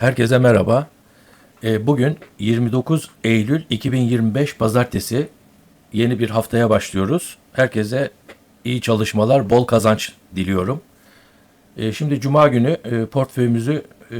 Herkese merhaba. Ee, Bugün 29 Eylül 2025 Pazartesi. Yeni bir haftaya başlıyoruz. Herkese iyi çalışmalar, bol kazanç diliyorum. Ee, Şimdi Cuma günü e, portföyümüzü e,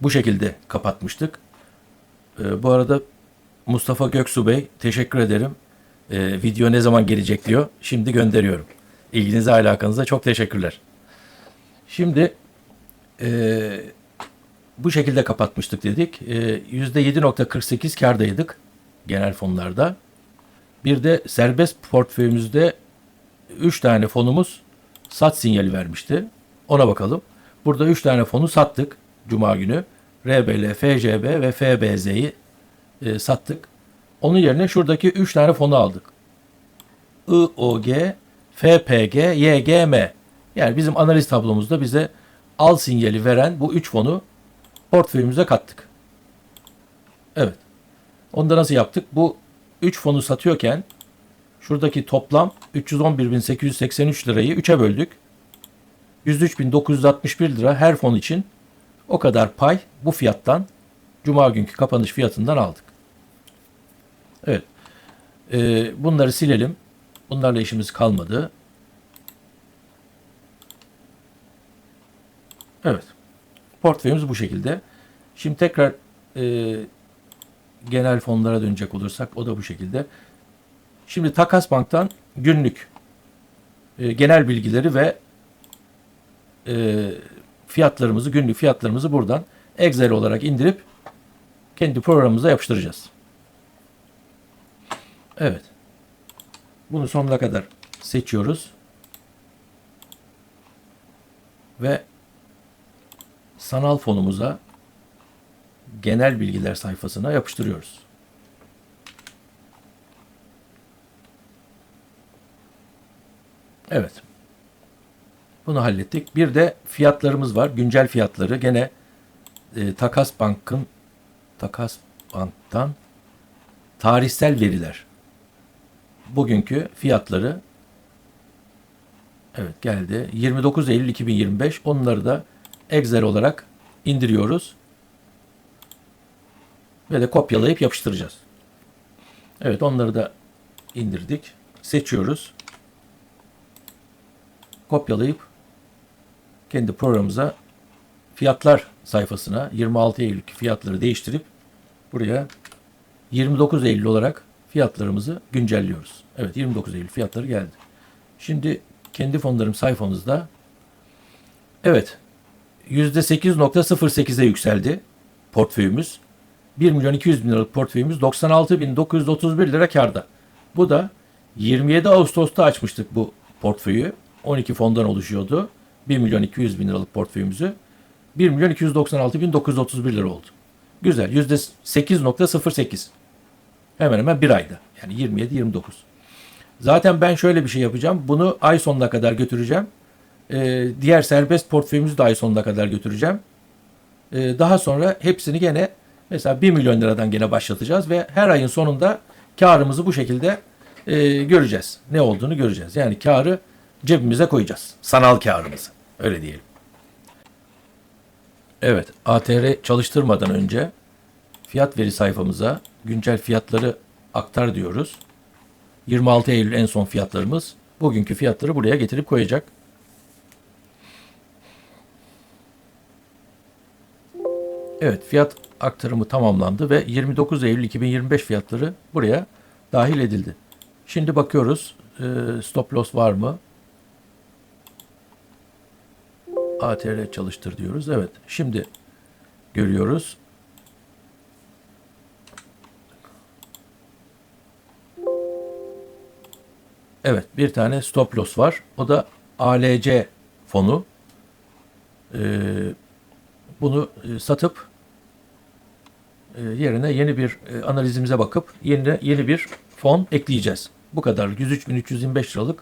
bu şekilde kapatmıştık. Ee, Bu arada Mustafa Göksu Bey teşekkür ederim. Ee, Video ne zaman gelecek diyor. Şimdi gönderiyorum. İlginize alakanıza çok teşekkürler. Şimdi e, bu şekilde kapatmıştık dedik. E, %7.48 kardaydık genel fonlarda. Bir de serbest portföyümüzde 3 tane fonumuz sat sinyali vermişti. Ona bakalım. Burada 3 tane fonu sattık Cuma günü. RBL, FCB ve FBZ'yi e, sattık. Onun yerine şuradaki 3 tane fonu aldık. IOG, FPG, YGM. Yani bizim analiz tablomuzda bize al sinyali veren bu 3 fonu portföyümüze kattık. Evet. Onu da nasıl yaptık? Bu 3 fonu satıyorken şuradaki toplam 311.883 lirayı 3'e böldük. 103.961 lira her fon için o kadar pay bu fiyattan Cuma günkü kapanış fiyatından aldık. Evet. Ee, bunları silelim. Bunlarla işimiz kalmadı. Evet. Portföyümüz bu şekilde. Şimdi tekrar e, genel fonlara dönecek olursak o da bu şekilde. Şimdi Takas Bank'tan günlük e, genel bilgileri ve e, fiyatlarımızı, günlük fiyatlarımızı buradan Excel olarak indirip kendi programımıza yapıştıracağız. Evet. Bunu sonuna kadar seçiyoruz. Ve sanal fonumuza genel bilgiler sayfasına yapıştırıyoruz. Evet. Bunu hallettik. Bir de fiyatlarımız var. Güncel fiyatları gene e, Takas Bank'ın Takas Bank'tan tarihsel veriler. Bugünkü fiyatları Evet geldi. 29 Eylül 2025. Onları da Excel olarak indiriyoruz. Ve de kopyalayıp yapıştıracağız. Evet onları da indirdik. Seçiyoruz. Kopyalayıp kendi programımıza fiyatlar sayfasına 26 Eylül fiyatları değiştirip buraya 29 Eylül olarak fiyatlarımızı güncelliyoruz. Evet 29 Eylül fiyatları geldi. Şimdi kendi fonlarım sayfamızda evet %8.08'e yükseldi portföyümüz. 1 milyon 200 bin liralık portföyümüz 96.931 lira karda. Bu da 27 Ağustos'ta açmıştık bu portföyü. 12 fondan oluşuyordu. 1 milyon 200 bin liralık portföyümüzü. 1 milyon 296 bin 931 lira oldu. Güzel. %8.08. Hemen hemen bir ayda. Yani 27-29. Zaten ben şöyle bir şey yapacağım. Bunu ay sonuna kadar götüreceğim. Ee, diğer serbest portföyümüzü ay sonuna kadar götüreceğim. Ee, daha sonra hepsini gene mesela 1 milyon liradan gene başlatacağız ve her ayın sonunda karımızı bu şekilde e, göreceğiz. Ne olduğunu göreceğiz. Yani karı cebimize koyacağız. Sanal karımızı. Öyle diyelim. Evet, ATR çalıştırmadan önce fiyat veri sayfamıza güncel fiyatları aktar diyoruz. 26 Eylül en son fiyatlarımız. Bugünkü fiyatları buraya getirip koyacak. Evet fiyat aktarımı tamamlandı ve 29 Eylül 2025 fiyatları buraya dahil edildi. Şimdi bakıyoruz e, stop loss var mı? ATR çalıştır diyoruz. Evet şimdi görüyoruz. Evet bir tane stop loss var. O da ALC fonu. Ee, bunu e, satıp e, yerine yeni bir e, analizimize bakıp yeni yeni bir fon ekleyeceğiz. Bu kadar 103.325 liralık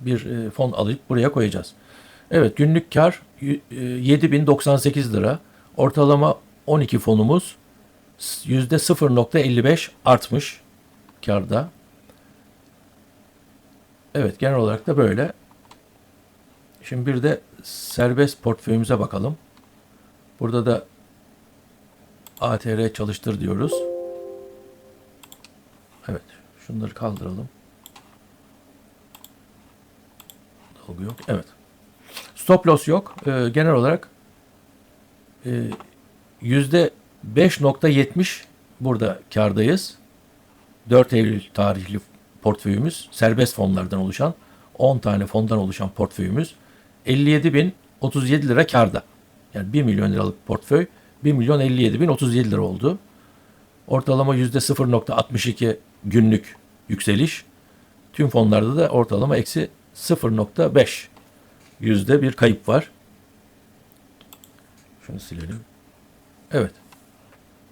bir fon alıp buraya koyacağız. Evet günlük kar y- e, 7098 lira. Ortalama 12 fonumuz %0.55 artmış karda. Evet genel olarak da böyle. Şimdi bir de serbest portföyümüze bakalım. Burada da ATR çalıştır diyoruz. Evet. Şunları kaldıralım. Dolgu yok. Evet. Stop loss yok. Ee, genel olarak e, yüzde 5.70 burada kardayız. 4 Eylül tarihli portföyümüz serbest fonlardan oluşan 10 tane fondan oluşan portföyümüz 57.037 lira karda. Yani 1 milyon liralık portföy 1 milyon 57 bin 37 lira oldu. Ortalama %0.62 günlük yükseliş. Tüm fonlarda da ortalama eksi 0.5 yüzde bir kayıp var. Şunu silelim. Evet.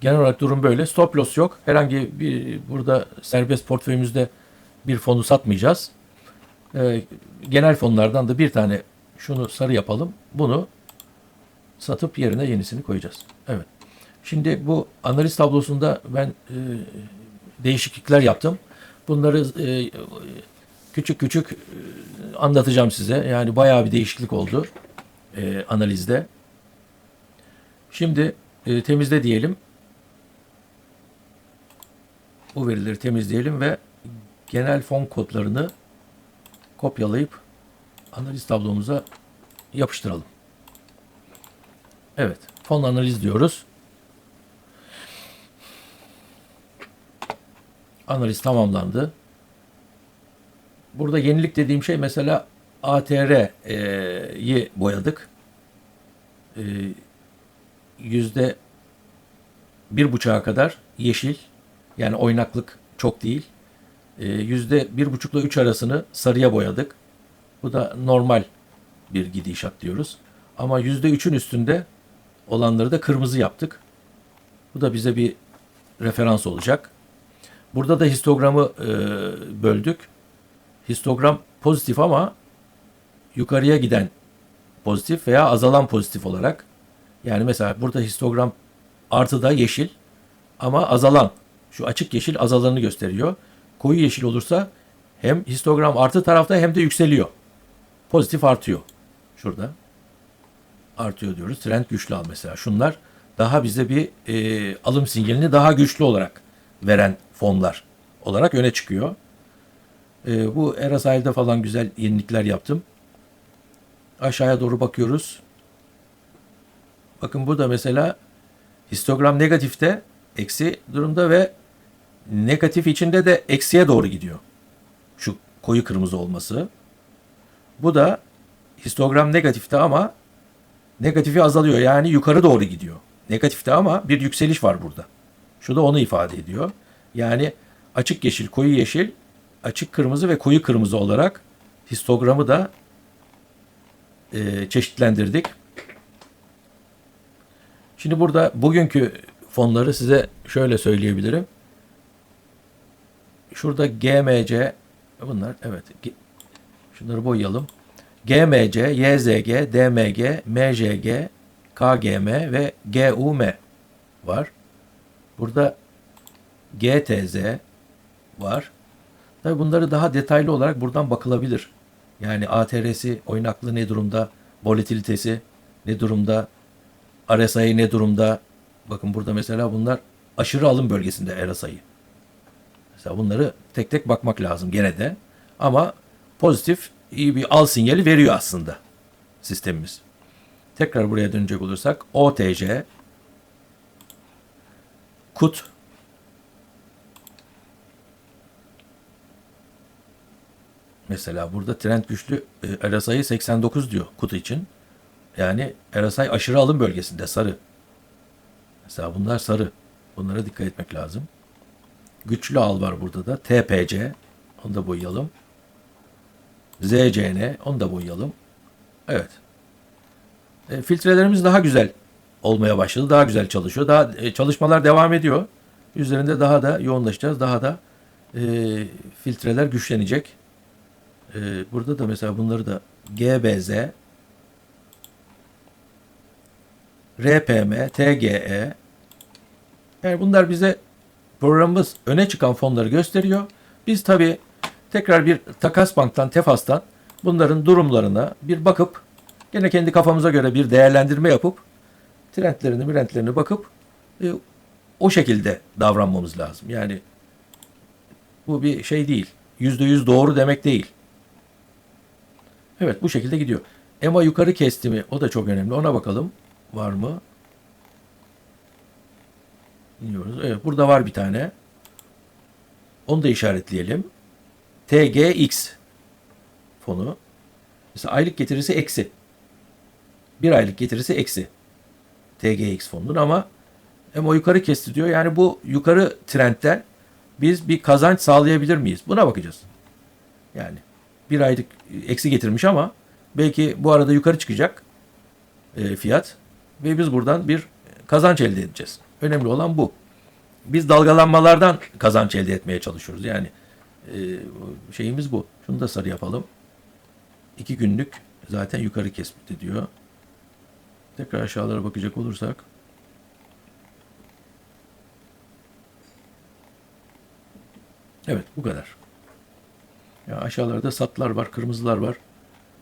Genel olarak durum böyle. Stop loss yok. Herhangi bir burada serbest portföyümüzde bir fonu satmayacağız. Ee, genel fonlardan da bir tane şunu sarı yapalım. Bunu satıp yerine yenisini koyacağız. Evet. Şimdi bu analiz tablosunda ben e, değişiklikler yaptım. Bunları e, küçük küçük e, anlatacağım size. Yani bayağı bir değişiklik oldu e, analizde. Şimdi e, temizle diyelim. Bu verileri temizleyelim ve genel fon kodlarını kopyalayıp analiz tablomuza yapıştıralım. Evet, fon analiz diyoruz. Analiz tamamlandı. Burada yenilik dediğim şey mesela ATR'yi boyadık. Ee, Yüzde bir buçuğa kadar yeşil, yani oynaklık çok değil. Ee, Yüzde bir buçukla üç arasını sarıya boyadık. Bu da normal bir gidişat diyoruz. Ama yüzde üçün üstünde olanları da kırmızı yaptık. Bu da bize bir referans olacak. Burada da histogramı e, böldük. Histogram pozitif ama yukarıya giden pozitif veya azalan pozitif olarak. Yani mesela burada histogram artıda yeşil ama azalan. Şu açık yeşil azalanı gösteriyor. Koyu yeşil olursa hem histogram artı tarafta hem de yükseliyor. Pozitif artıyor. Şurada artıyor diyoruz. Trend güçlü al mesela. Şunlar daha bize bir e, alım sinyalini daha güçlü olarak veren fonlar olarak öne çıkıyor. E, bu Erasil'de falan güzel yenilikler yaptım. Aşağıya doğru bakıyoruz. Bakın bu da mesela histogram negatifte eksi durumda ve negatif içinde de eksiye doğru gidiyor. Şu koyu kırmızı olması. Bu da histogram negatifte ama negatifi azalıyor. Yani yukarı doğru gidiyor. Negatifte ama bir yükseliş var burada. Şu da onu ifade ediyor. Yani açık yeşil, koyu yeşil, açık kırmızı ve koyu kırmızı olarak histogramı da e, çeşitlendirdik. Şimdi burada bugünkü fonları size şöyle söyleyebilirim. Şurada GMC bunlar evet şunları boyayalım. GMC, YZG, DMG, MJG, KGM ve GUM var. Burada GTZ var. Tabii bunları daha detaylı olarak buradan bakılabilir. Yani ATR'si, oynaklığı ne durumda, volatilitesi ne durumda, RSI ne durumda. Bakın burada mesela bunlar aşırı alım bölgesinde RSI. Mesela bunları tek tek bakmak lazım gene de. Ama pozitif iyi bir al sinyali veriyor aslında sistemimiz. Tekrar buraya dönecek olursak OTC KUT Mesela burada trend güçlü e, RSI 89 diyor KUT için. Yani RSI aşırı alım bölgesinde sarı. Mesela bunlar sarı. Bunlara dikkat etmek lazım. Güçlü al var burada da. TPC. Onu da boyayalım. ZCN. Onu da boyayalım. Evet. E, filtrelerimiz daha güzel olmaya başladı. Daha güzel çalışıyor. Daha e, çalışmalar devam ediyor. Üzerinde daha da yoğunlaşacağız. Daha da e, filtreler güçlenecek. E, burada da mesela bunları da GBZ, RPM, TGE. Yani bunlar bize programımız öne çıkan fonları gösteriyor. Biz tabii tekrar bir takas banktan, tefastan bunların durumlarına bir bakıp gene kendi kafamıza göre bir değerlendirme yapıp trendlerini, trendlerini bakıp e, o şekilde davranmamız lazım. Yani bu bir şey değil. Yüzde yüz doğru demek değil. Evet bu şekilde gidiyor. EMA yukarı kesti mi? O da çok önemli. Ona bakalım. Var mı? Bilmiyoruz. Evet burada var bir tane. Onu da işaretleyelim. TGX fonu. Mesela aylık getirisi eksi. Bir aylık getirisi eksi. TGX fonunun ama hem o yukarı kesti diyor. Yani bu yukarı trendten biz bir kazanç sağlayabilir miyiz? Buna bakacağız. Yani bir aylık eksi getirmiş ama belki bu arada yukarı çıkacak e, fiyat ve biz buradan bir kazanç elde edeceğiz. Önemli olan bu. Biz dalgalanmalardan kazanç elde etmeye çalışıyoruz. Yani e, şeyimiz bu. Şunu da sarı yapalım. İki günlük zaten yukarı kespit ediyor. Tekrar aşağılara bakacak olursak. Evet bu kadar. Ya aşağılarda satlar var, kırmızılar var.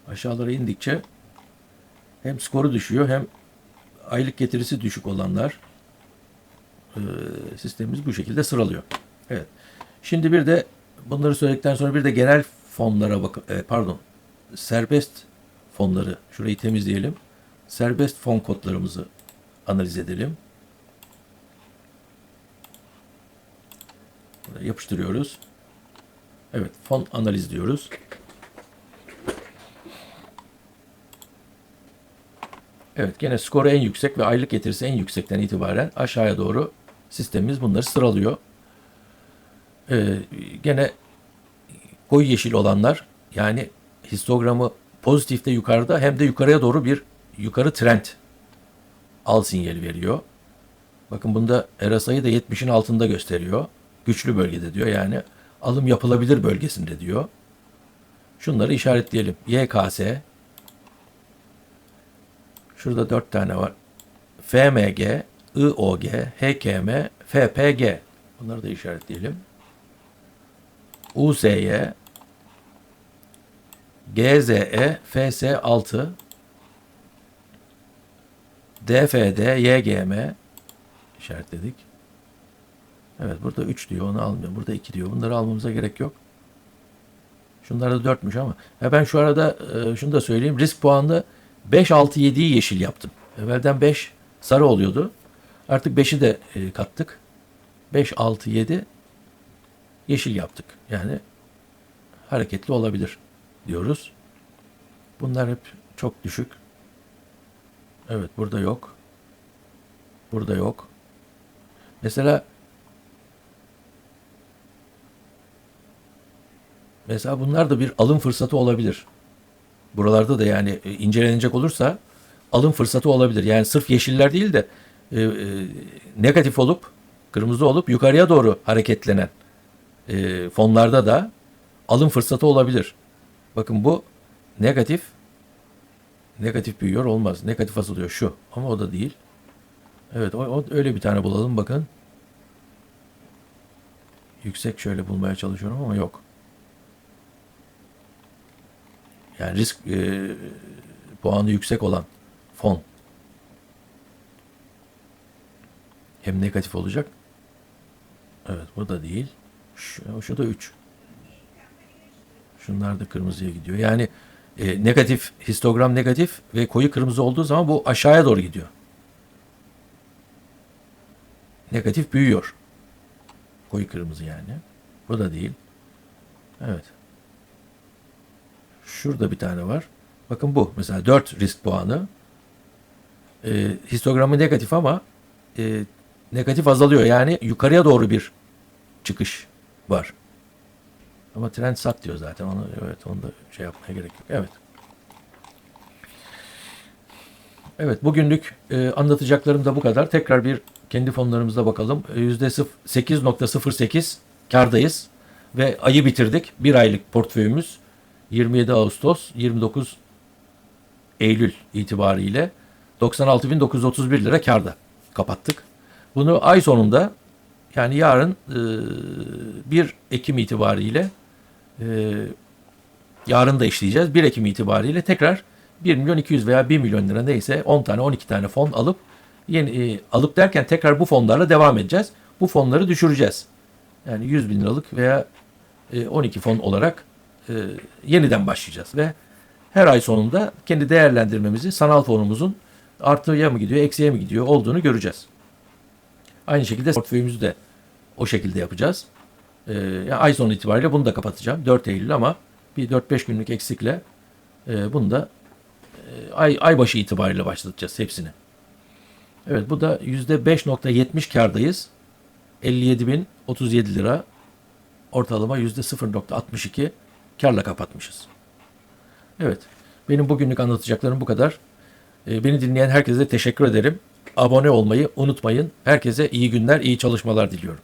Aşağılara indikçe hem skoru düşüyor hem aylık getirisi düşük olanlar e, sistemimiz bu şekilde sıralıyor. Evet. Şimdi bir de bunları söyledikten sonra bir de genel fonlara bak e, pardon serbest fonları şurayı temizleyelim. Serbest fon kodlarımızı analiz edelim. Yapıştırıyoruz. Evet, fon analiz diyoruz. Evet, gene skoru en yüksek ve aylık getirisi en yüksekten itibaren aşağıya doğru sistemimiz bunları sıralıyor. Ee, gene koyu yeşil olanlar yani histogramı pozitifte yukarıda hem de yukarıya doğru bir yukarı trend al sinyali veriyor. Bakın bunda RSI'yi de 70'in altında gösteriyor. Güçlü bölgede diyor yani alım yapılabilir bölgesinde diyor. Şunları işaretleyelim. YKS Şurada dört tane var. FMG, IOG, HKM, FPG. Bunları da işaretleyelim. USY, GZE, FS6, DFD, YGM işaretledik. Evet burada 3 diyor onu almıyor. Burada 2 diyor. Bunları almamıza gerek yok. Şunlar da 4'müş ama. Ya ben şu arada e, şunu da söyleyeyim. Risk puanını 5, 6, 7'yi yeşil yaptım. Evvelden 5 sarı oluyordu. Artık 5'i de e, kattık. 5, 6, 7 yeşil yaptık. Yani hareketli olabilir diyoruz. Bunlar hep çok düşük. Evet burada yok. Burada yok. Mesela mesela bunlar da bir alım fırsatı olabilir. Buralarda da yani e, incelenecek olursa alım fırsatı olabilir. Yani sırf yeşiller değil de e, e, negatif olup kırmızı olup yukarıya doğru hareketlenen e, fonlarda da alım fırsatı olabilir. Bakın bu negatif negatif büyüyor olmaz. Negatif azalıyor şu ama o da değil. Evet o, o öyle bir tane bulalım bakın. Yüksek şöyle bulmaya çalışıyorum ama yok. Yani risk e, puanı yüksek olan fon hem negatif olacak. Evet bu da değil. Şu, şu da 3. Şunlar da kırmızıya gidiyor. Yani e, negatif, histogram negatif ve koyu kırmızı olduğu zaman bu aşağıya doğru gidiyor. Negatif büyüyor. Koyu kırmızı yani. Bu da değil. Evet. Şurada bir tane var. Bakın bu. Mesela 4 risk puanı. E, histogramı negatif ama e, negatif azalıyor. Yani yukarıya doğru bir çıkış var. Ama trend sat diyor zaten. Onu, evet onu da şey yapmaya gerek yok. Evet. Evet bugünlük e, anlatacaklarım da bu kadar. Tekrar bir kendi fonlarımıza bakalım. E, %8.08 kardayız ve ayı bitirdik. Bir aylık portföyümüz 27 Ağustos 29 Eylül itibariyle 96.931 lira karda kapattık. Bunu ay sonunda yani yarın e, 1 Ekim itibariyle e, yarın da işleyeceğiz. 1 Ekim itibariyle tekrar 1 milyon 200 veya 1 milyon lira neyse 10 tane 12 tane fon alıp Yeni, e, alıp derken tekrar bu fonlarla devam edeceğiz. Bu fonları düşüreceğiz. Yani 100 bin liralık veya e, 12 fon olarak e, yeniden başlayacağız ve her ay sonunda kendi değerlendirmemizi sanal fonumuzun artıya mı gidiyor, eksiye mi gidiyor olduğunu göreceğiz. Aynı şekilde portföyümüzü de o şekilde yapacağız. Ee, yani ay sonu itibariyle bunu da kapatacağım. 4 Eylül ama bir 4-5 günlük eksikle e, bunu da e, ay, ay başı itibariyle başlatacağız hepsini. Evet bu da %5.70 kardayız. 57.037 lira. Ortalama %0.62 karla kapatmışız. Evet. Benim bugünlük anlatacaklarım bu kadar. Ee, Beni dinleyen herkese teşekkür ederim. Abone olmayı unutmayın. Herkese iyi günler, iyi çalışmalar diliyorum.